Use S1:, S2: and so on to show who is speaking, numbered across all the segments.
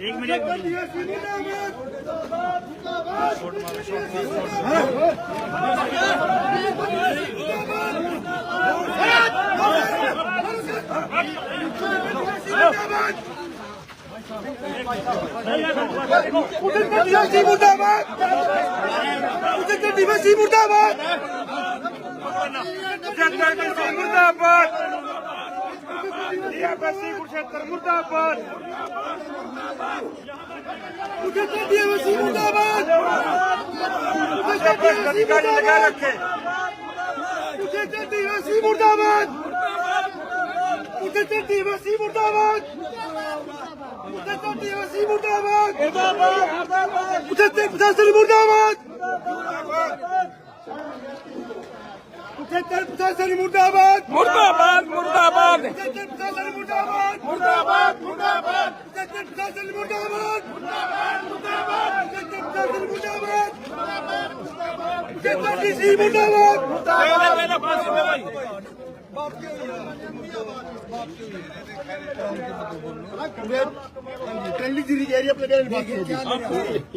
S1: एक मिनट कल के जहाँ बैठेंगे बताया आगे
S2: एक मिनट एक मिनट
S3: उद्योगपती मुर्दाबाद। उद्योगपती मुर्दाबाद उद्योगपती मुर्दाबाद दियाबसी कुरुक्षेत्र मुर्दाबाद उद्योगपती मुर्दाबाद उद्योगपती लगा रखे उद्योगपती मुर्दाबाद उद्योगपती मुर्दाबाद उद्योगपती मुर्दाबाद उठते प्रशासन मुर्दाबाद उठते प्रशासन मुर्दाबाद
S4: मुर्दाबाद मुर्दाबाद
S3: उठते प्रशासन मुर्दाबाद
S4: मुर्दाबाद मुर्दाबाद
S3: उठते प्रशासन मुर्दाबाद उठते प्रशासन मुर्दाबाद उठते डीसी मुर्दाबाद
S1: कल्ली जिरी जा रही अपने घर बात होगी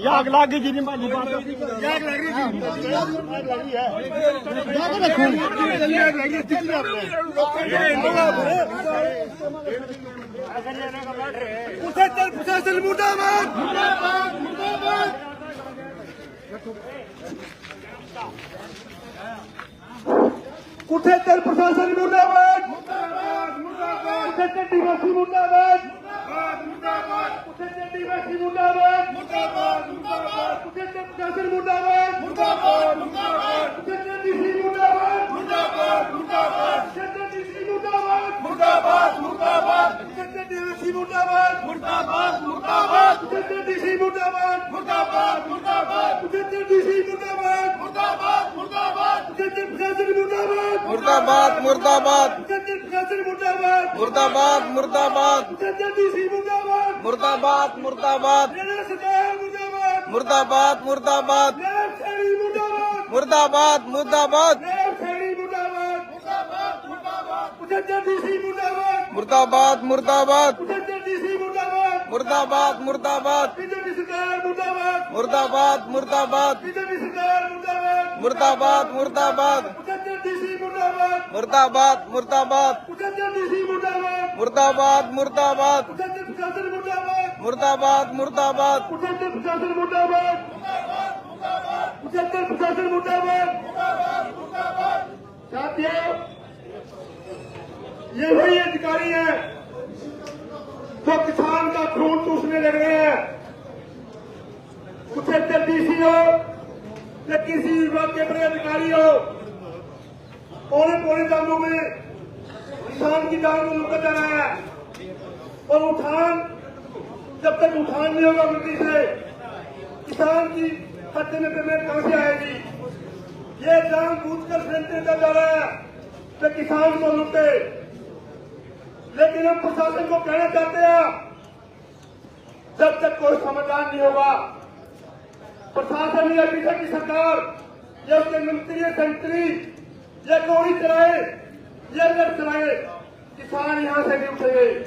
S2: आग लाग गई जी भाजी बात
S1: आग लग रही थी आग लग रही है जाके रखो आग लग रही है दिख रहा
S3: उठते प्रशासन मुर्दाबाद उठते प्रशासन मुर्दाबाद. उठते दिवसी मुर्दाबाद. उठते दिवसी मुर्दाबाद. उठते प्रशासन मुर्दाबाद उठते डीसी मुर्दाबाद उठते डीसी मुर्दाबाद उठते दिवसी मुर्दाबाद उठते डीसी मुर्दाबाद डीसी मुर्दाबाद। उठते प्रशासन मुर्दाबाद
S4: मुर्दाबाद। मुर्दाबाद
S3: उठते प्रशासन मुर्दाबाद।
S4: मुर्दाबाद मुर्दाबाद
S3: डीसी मुर्दाबाद
S4: मुर्दाबाद मुर्दाबाद
S3: केंद्र सरकार मुर्दाबाद।
S4: मुर्दाबाद मुर्दाबाद।
S3: मुर्दाबाद
S4: मुर्दाबाद। मुर्दाबाद
S3: मुर्दाबाद। मुर्दाबाद
S4: मुर्दाबाद। मुर्दाबाद
S3: मुर्दाबाद
S4: मुर्दाबाद मुर्दाबाद
S3: बीजेपी सरकार मुर्दाबाद
S4: मुर्दाबाद। मुर्दाबाद
S3: मुर्दाबाद।
S4: मुर्दाबाद मुर्दाबाद।
S3: मुर्दाबाद
S4: मुर्दाबाद। मुर्दाबाद
S3: मुर्दाबाद। साथियों, ये वही अधिकारी हैं जो किसान का खून चूसने लग रहे हैं उठते डीसी हो या किसी विभाग के बड़े अधिकारी हो पौने पौने दामों में किसान की जान को लुका जा रहा है। और उठान, जब तक उठान नहीं होगा मंडी से, किसान की खाते में पेमेंट कहाँ से आएगी? ये जान बूझ कर फैसले का जा रहा है कि किसान को लुटे। लेकिन हम प्रशासन को कहना चाहते हैं, जब तक कोई समाधान नहीं होगा प्रशासन या अभी की सरकार या उसके मंत्री या संतरी या गोली चलाए या लड़ चलाए किसान यहाँ से नहीं उठेंगे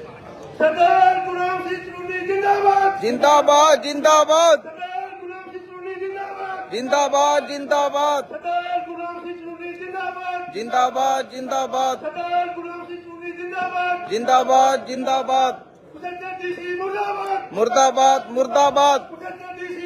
S3: सरदार गुलाम सिंह चुन्नी जिंदाबाद।
S4: जिंदाबाद जिंदाबाद।
S3: सरदार गुलाम सिंह चुन्नी जिंदाबाद।
S4: जिंदाबाद जिंदाबाद।
S3: सरदार गुलाम सिंह चुन्नी जिंदाबाद।
S4: जिंदाबाद जिंदाबाद।
S3: सरदार गुलाम सिंह चुन्नी जिंदाबाद।
S4: जिंदाबाद जिंदाबाद।
S3: मुर्दाबाद।
S4: मुर्दाबाद मुर्दाबाद।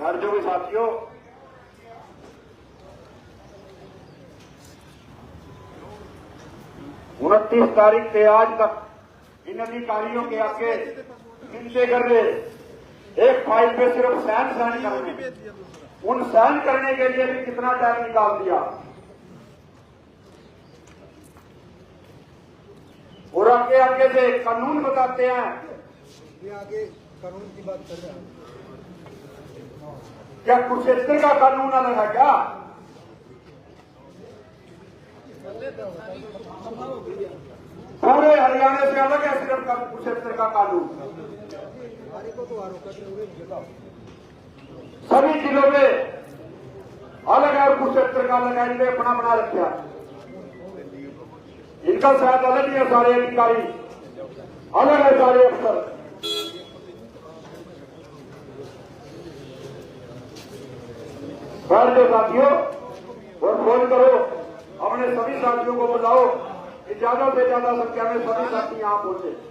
S3: हर जो भी साथियों, उनतीस तारीख से आज तक इन अधिकारियों के आगे गिनते कर रहे एक फ़ाइल पे सिर्फ़ साइन साइन कर रहे
S5: उन सहन करने के लिए भी कितना टाइम निकाल दिया? और आगे आगे से कानून बताते हैं।
S6: आगे कानून की बात कर रहे हैं।
S5: क्या कुरुक्षेत्र का कानून अलग है क्या? पूरे हरियाणा से अलग है सिर्फ़ का- कुरुक्षेत्र का कानून। सभी जिलों में अलग है कुरुक्षेत्र का अलग है, इनमें अपना बना रखा इनका शायद अलग ही है, सारे अधिकारी। अलग है सारे अफसर। बैठ जाओ साथियों और फ़ोन करो। अपने सभी साथियों को बताओ कि ज़्यादा से ज़्यादा संख्या में सभी साथी यहाँ पहुँचे।